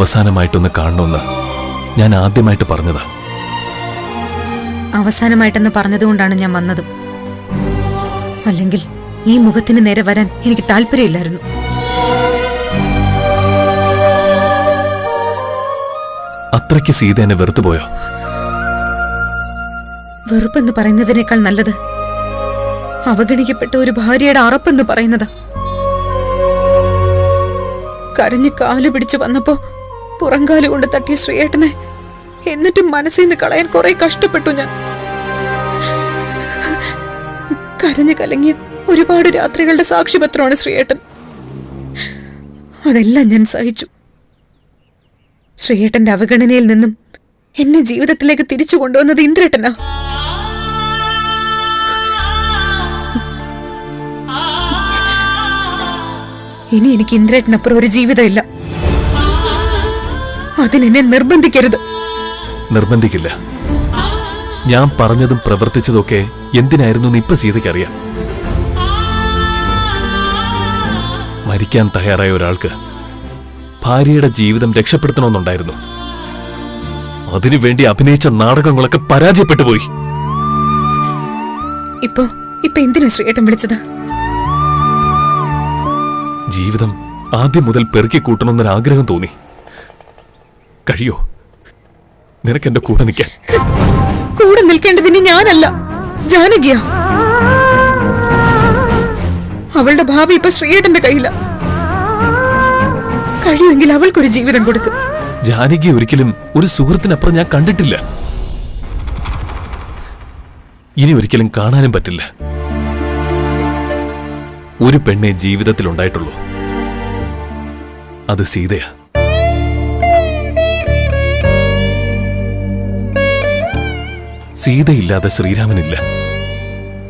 അവസാനമായിട്ടൊന്ന് കാണണമെന്ന് ഞാൻ ആദ്യമായിട്ട് പറഞ്ഞതാ. അവസാനമായിട്ടെന്ന് പറഞ്ഞതുകൊണ്ടാണ് ഞാൻ വന്നതും. അല്ലെങ്കിൽ ഈ മുഖത്തിന് നേരെ വരാൻ എനിക്ക് താല്പര്യമില്ലായിരുന്നു. അത്രയ്ക്ക് സീത എന്നെ വെറുത്തുപോയോ വെറുപ്പെന്ന് പറയുന്നതിനേക്കാൾ നല്ലത് അവഗണിക്കപ്പെട്ട ഒരു ഭാര്യയുടെ അറപ്പെന്ന് പറയുന്നത്. കരഞ്ഞ് കാലു പിടിച്ചു വന്നപ്പോ പുറംകാൽ കൊണ്ട് തട്ടിയ ശ്രീയേട്ടനെ എന്നിട്ടും മനസ്സിൽ നിന്ന് കളയാൻ കുറെ കഷ്ടപ്പെട്ടു ഞാൻ. കരഞ്ഞു കലങ്ങിയ ഒരുപാട് രാത്രികളുടെ സാക്ഷിപത്രമാണ് ശ്രീയേട്ടൻ. അതെല്ലാം ഞാൻ സഹിച്ചു. ശ്രീയേട്ടന്റെ അവഗണനയിൽ നിന്നും എന്നെ ജീവിതത്തിലേക്ക് തിരിച്ചു കൊണ്ടുവന്നത് ഇന്ദ്രേട്ടനാ. ഇനി എനിക്ക് ഇന്ദ്രേട്ടനപ്പുറം ഒരു ജീവിതമില്ല അതിനെന്നെ നിർബന്ധിക്കരുത്. നിർബന്ധിക്കില്ല. ഞാൻ പറഞ്ഞതും പ്രവർത്തിച്ചതൊക്കെ എന്തിനായിരുന്നു എന്ന് ഇപ്പൊ സീതയ്ക്കറിയാം മരിക്കാൻ തയ്യാറായ ഒരാൾക്ക് ഭാര്യയുടെ ജീവിതം രക്ഷപ്പെടുത്തണമെന്നുണ്ടായിരുന്നു. അതിനുവേണ്ടി അഭിനയിച്ച നാടകങ്ങളൊക്കെ പരാജയപ്പെട്ടു പോയി. ഇപ്പോ ഇപ്പൊ എന്തിനാ ശ്രീയേട്ടൻ വിളിച്ചത്? ജീവിതം ആദ്യം മുതൽ പെറുക്കി കൂട്ടണമെന്നൊരാഗ്രഹം തോന്നി. കഴിയോ? നിനക്ക് എന്റെ കൂടെ നിൽക്കാൻ. കൂടെ നിൽക്കേണ്ടതിന് ഞാനല്ല. ജാനകിയാ. അവളുടെ ഭാവി ഇപ്പൊ ശ്രീയേട്ടന്റെ കയ്യില. കഴിയുമെങ്കിൽ അവൾക്കൊരു ജീവിതം കൊടുക്കും. ജാനകി ഒരിക്കലും ഒരു സുഹൃത്തിനപ്പുറം ഞാൻ കണ്ടിട്ടില്ല. ഇനി ഒരിക്കലും കാണാനും പറ്റില്ല. ഒരു പെണ്ണെ ജീവിതത്തിൽ ഉണ്ടായിട്ടുള്ളൂ അത് സീതയാ. സീതയില്ലാതെ ശ്രീരാമനില്ല.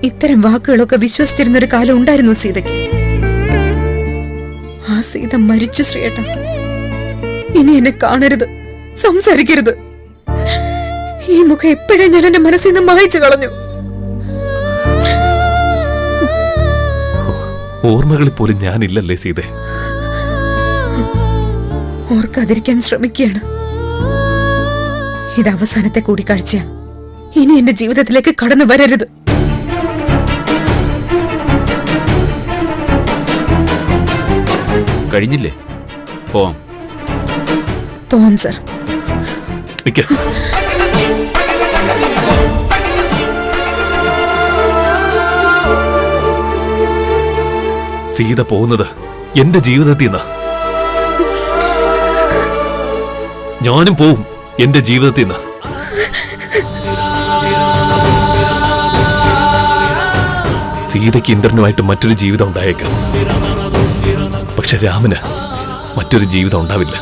ഇത്തരം വാക്കുകളൊക്കെ വിശ്വസിച്ചിരുന്ന ഒരു കാലം ഉണ്ടായിരുന്നു സീതയ്ക്ക്? ആ സീത മരിച്ചു ശ്രീയേട്ട. ഇനി എന്നെ കാണരുത് സംസാരിക്കരുത്. ഈ മുഖം എപ്പോഴേ ഞാൻ എന്റെ മനസ്സിൽ നിന്ന് മായച്ചു കളഞ്ഞു? ഓർമ്മകളിൽ പോലും ഞാനില്ലല്ലേ സീത. ഓർക്കാതിരിക്കാൻ ശ്രമിക്കുകയാണ്. ഇത് അവസാനത്തെ കൂടിക്കാഴ്ച ഇനി എന്റെ ജീവിതത്തിലേക്ക് കടന്നു വരരുത്. കഴിഞ്ഞില്ലേ? പോവാം. പോവാം സർ. സീത പോകുന്നത് എന്റെ ജീവിതത്തിൽ നിന്ന്. ഞാനും പോവും എന്റെ ജീവിതത്തിൽ നിന്ന്. സീതയ്ക്ക് ഇന്ദ്രനുമായിട്ട് മറ്റൊരു ജീവിതം ഉണ്ടായേക്കാം. പക്ഷെ രാമന് മറ്റൊരു ജീവിതം ഉണ്ടാവില്ല.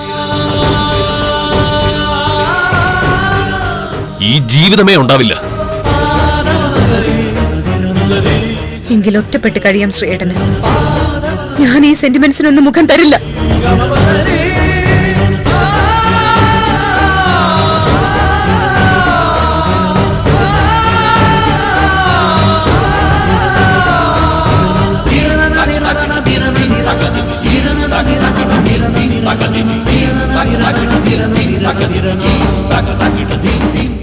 ഈ ജീവിതമേ ഉണ്ടാവില്ല. എങ്കിൽ ഒറ്റപ്പെട്ട് കഴിയാം ശ്രീയേട്ടന്. ഞാൻ ഈ സെന്റിമെന്റ്സിനൊന്നും മുഖം തരില്ല. തകതിരി തകതകിട തകതകിട തകതകിട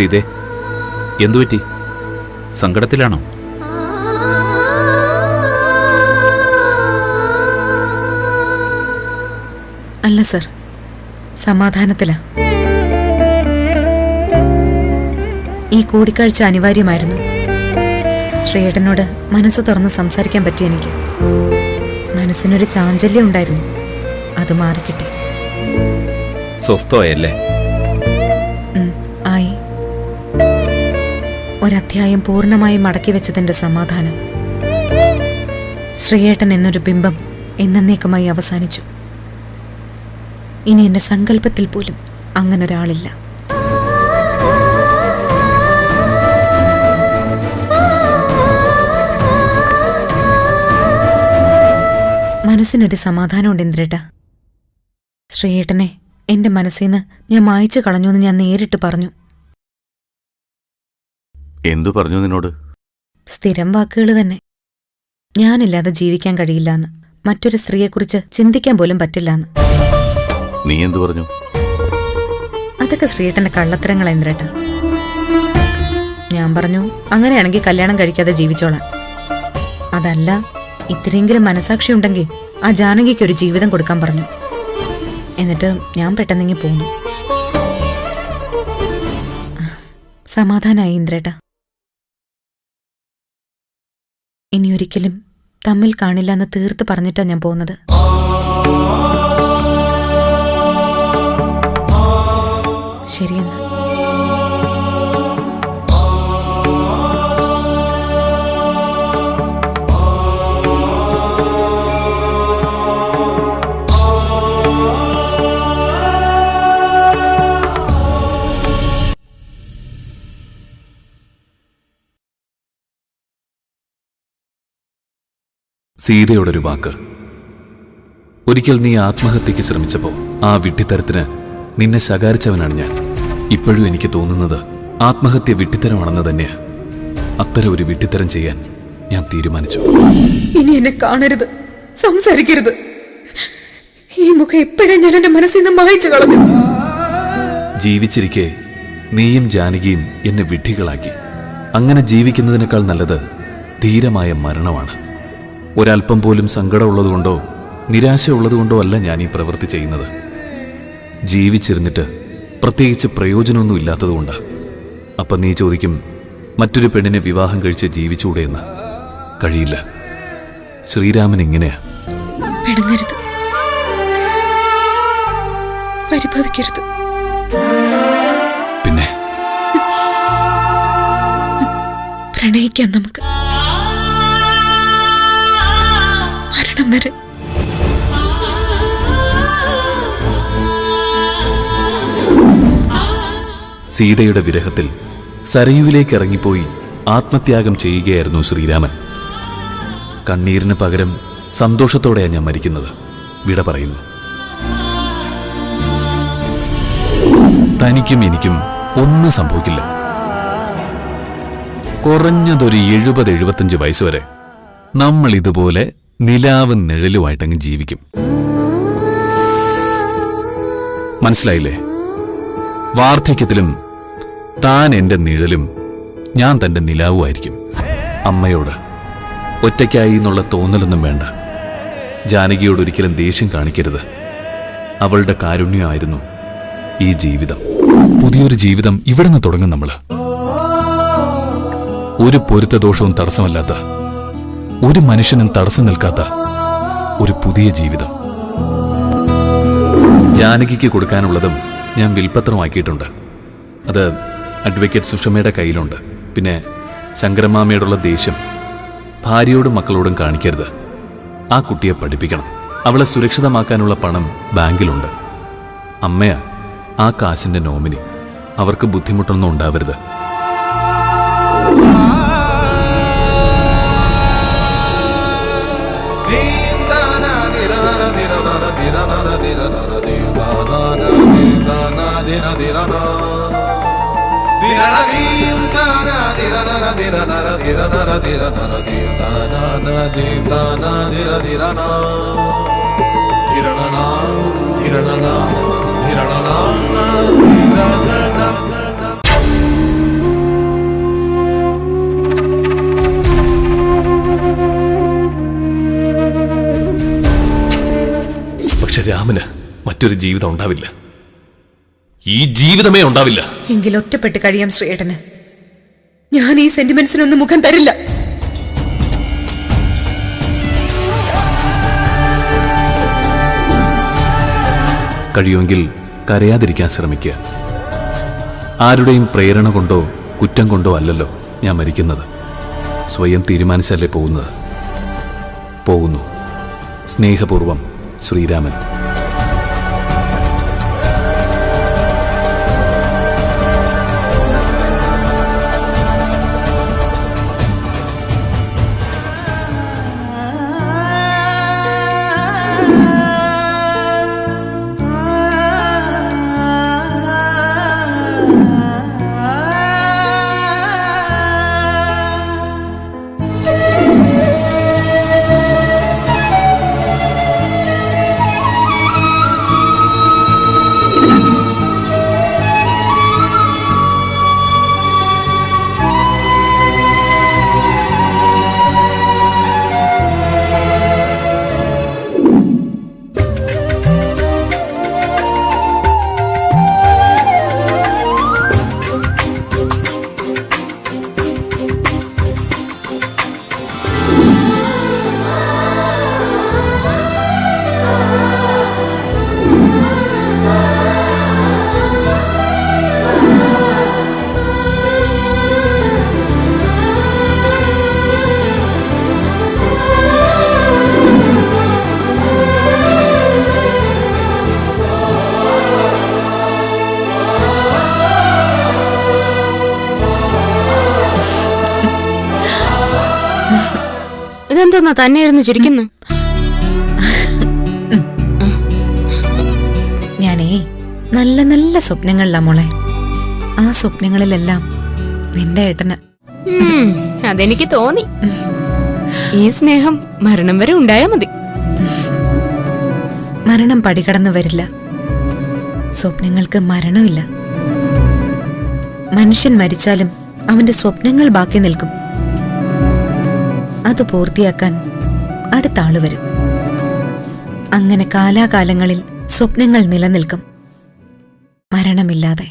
സീതേ എന്തുപറ്റി സങ്കടത്തിലാണോ? അല്ല സർ സമാധാനത്തില. ഈ കൂടിക്കാഴ്ച അനിവാര്യമായിരുന്നു. ശ്രീയേട്ടനോട് മനസ്സ് തുറന്ന് സംസാരിക്കാൻ പറ്റി എനിക്ക്. മനസ്സിനൊരു ചാഞ്ചല്യം ഉണ്ടായിരുന്നു. അത് മാറിക്കിട്ടെ. സ്വസ്ഥമായല്ലേ? ഒരധ്യായം പൂർണമായി മടക്കി വെച്ചതിന്റെ സമാധാനം. ശ്രീയേട്ടൻ എന്നൊരു ബിംബം എന്നേക്കുമായി അവസാനിച്ചു. ഇനി എന്റെ സങ്കല്പത്തിൽ പോലും അങ്ങനെ ഒരാളില്ല മനസ്സിനൊരു സമാധാനമുണ്ട് ഇന്ദ്രേട്ട. ശ്രീയേട്ടനെ എന്റെ മനസ്സിൽ നിന്ന് ഞാൻ മായച്ചു കളഞ്ഞു എന്ന് ഞാൻ നേരിട്ട് പറഞ്ഞു. എന്തു പറഞ്ഞു നിന്നോട്? സ്ഥിരം വാക്കുകൾ തന്നെ. ഞാനില്ലാതെ ജീവിക്കാൻ കഴിയില്ലാന്ന്. മറ്റൊരു സ്ത്രീയെക്കുറിച്ച് ചിന്തിക്കാൻ പോലും പറ്റില്ലാന്ന്. നീ എന്തു പറഞ്ഞു? അതൊക്കെ ശ്രീയേട്ടന്റെ കള്ളത്തരങ്ങളാ ഇന്ദ്രേട്ട. ഞാൻ പറഞ്ഞു അങ്ങനെയാണെങ്കിൽ കല്യാണം കഴിക്കാതെ ജീവിച്ചോളാം അതല്ല ഇത്രയെങ്കിലും മനസാക്ഷി ഉണ്ടെങ്കിൽ ആ ജാനകിക്ക് ഒരു ജീവിതം കൊടുക്കാൻ പറഞ്ഞു. എന്നിട്ട് ഞാൻ പെട്ടെന്നിങ്ങി പോന്നു. സമാധാനായി ഇന്ദ്രേട്ട. ഇനി ഒരിക്കലും തമ്മിൽ കാണില്ല എന്ന് തീർത്ത് പറഞ്ഞിട്ടാ ഞാൻ പോകുന്നത്. ശരിയെന്ന്. സീതയോടൊരു വാക്ക്. ഒരിക്കൽ നീ ആത്മഹത്യക്ക് ശ്രമിച്ചപ്പോൾ ആ വിഡ്ഢിത്തരത്തിന് നിന്നെ ശകാരിച്ചവനാണ് ഞാൻ. ഇപ്പോഴും എനിക്ക് തോന്നുന്നത് ആത്മഹത്യ വിഡ്ഢിത്തരമാണെന്ന് തന്നെയാ അത്തരം ഒരു വിഡ്ഢിത്തരം ചെയ്യാൻ ഞാൻ തീരുമാനിച്ചു. ഇനി എന്നെ കാണരുത്. സംസാരിക്കരുത്. ഈ മുഖം എപ്പോഴും ഞാൻ എന്റെ മനസ്സിൽ നിന്ന് മായിച്ചു കളഞ്ഞു? ജീവിച്ചിരിക്കെ നീയും ജാനകിയും എന്നെ വിഡ്ഢികളാക്കി. അങ്ങനെ ജീവിക്കുന്നതിനേക്കാൾ നല്ലത് ധീരമായ മരണമാണ്. ഒരല്പം പോലും സങ്കടമുള്ളതുകൊണ്ടോ നിരാശയുള്ളതുകൊണ്ടോ അല്ല ഞാൻ ഈ പ്രവൃത്തി ചെയ്യുന്നത്. ജീവിച്ചിരുന്നിട്ട് പ്രത്യേകിച്ച് പ്രയോജനമൊന്നും ഇല്ലാത്തതുകൊണ്ടാണ് അപ്പം നീ ചോദിക്കും മറ്റൊരു പെണ്ണിനെ വിവാഹം കഴിച്ച് ജീവിച്ചൂടെ എന്ന് കഴിയില്ല. ശ്രീരാമൻ ഇങ്ങനെയാ. പിണങ്ങരുത് പരിഭവിക്കരുത്. പിന്നെ? പ്രണയിക്കാം നമുക്ക്. വരെ. സീതയുടെ വിരഹത്തിൽ സരയുവിലേക്ക് ഇറങ്ങിപ്പോയി ആത്മത്യാഗം ചെയ്യുകയായിരുന്നു ശ്രീരാമൻ. കണ്ണീരിന് പകരം സന്തോഷത്തോടെയാണ് ഞാൻ മരിക്കുന്നത് വിട പറയുന്നു. തനിക്കും എനിക്കും ഒന്നും സംഭവിക്കില്ല. കുറഞ്ഞതൊരു എഴുപത് എഴുപത്തഞ്ച് വയസ്സ് വരെ നമ്മൾ ഇതുപോലെ നിലാവും നിഴലുമായിട്ടങ്ങ് ജീവിക്കും. മനസ്സിലായില്ലേ? വാർദ്ധക്യത്തിലും താൻ എന്റെ നിഴലും ഞാൻ തന്റെ നിലാവുമായിരിക്കും. അമ്മയോട് ഒറ്റയ്ക്കായി എന്നുള്ള തോന്നലൊന്നും വേണ്ട. ജാനകിയോട് ഒരിക്കലും ദേഷ്യം കാണിക്കരുത്. അവളുടെ കാരുണ്യമായിരുന്നു ഈ ജീവിതം. പുതിയൊരു ജീവിതം ഇവിടെ നിന്ന് തുടങ്ങും നമ്മൾ ഒരു പൊരുത്തദോഷവും തടസ്സമല്ലാത്ത ഒരു മനുഷ്യനും തടസ്സം നിൽക്കാത്ത ഒരു പുതിയ ജീവിതം. ജാനകിക്ക് കൊടുക്കാനുള്ളതും ഞാൻ വിൽപ്പത്രമാക്കിയിട്ടുണ്ട് അത് അഡ്വക്കേറ്റ് സുഷമയുടെ കയ്യിലുണ്ട്. പിന്നെ ശങ്കരമാമയോടുള്ള ദേഷ്യം ഭാര്യയോടും മക്കളോടും കാണിക്കരുത്. ആ കുട്ടിയെ പഠിപ്പിക്കണം. അവളെ സുരക്ഷിതമാക്കാനുള്ള പണം ബാങ്കിലുണ്ട്. അമ്മയാ ആ കാശിന്റെ നോമിനി. അവർക്ക് ബുദ്ധിമുട്ടൊന്നും ഉണ്ടാവരുത്. പക്ഷെ രാമന് മറ്റൊരു ജീവിതം ഉണ്ടാവില്ല. ഈ ജീവിതമേ ഉണ്ടാവില്ല. എങ്കിൽ ഒറ്റപ്പെട്ട് കഴിയാം ശ്രീയേട്ടന്. ഞാൻ ഈ സെന്റിമെന്റ്സിനൊന്നും മുഖം തരില്ല. കഴിയുമെങ്കിൽ കരയാതിരിക്കാൻ ശ്രമിക്കുക. ആരുടെയും പ്രേരണ കൊണ്ടോ കുറ്റം കൊണ്ടോ അല്ലല്ലോ ഞാൻ മരിക്കുന്നത്. സ്വയം തീരുമാനിച്ചല്ലേ പോകുന്നത്? പോകുന്നു. സ്നേഹപൂർവം ശ്രീരാമൻ. അതെന്തോന്നാ തന്നെ ഇരുന്ന് ചിരിക്കുന്നു? ഞാനേ നല്ല നല്ല സ്വപ്നങ്ങളിലാ മോളെ. ആ സ്വപ്നങ്ങളിലെല്ലാം നിന്റെ ഏട്ടന്. അതെനിക്ക് തോന്നി. ഈ സ്നേഹം മരണം വരെ ഉണ്ടായാ മതി. മരണം പടികടന്നു വരില്ല. സ്വപ്നങ്ങൾക്ക് മരണമില്ല. മനുഷ്യൻ മരിച്ചാലും അവന്റെ സ്വപ്നങ്ങൾ ബാക്കി നിൽക്കും. അത് പൂർത്തിയാക്കാൻ അടുത്ത ആൾ വരും. അങ്ങനെ കാലാകാലങ്ങളിൽ സ്വപ്നങ്ങൾ നിലനിൽക്കും. മരണമില്ലാതെ.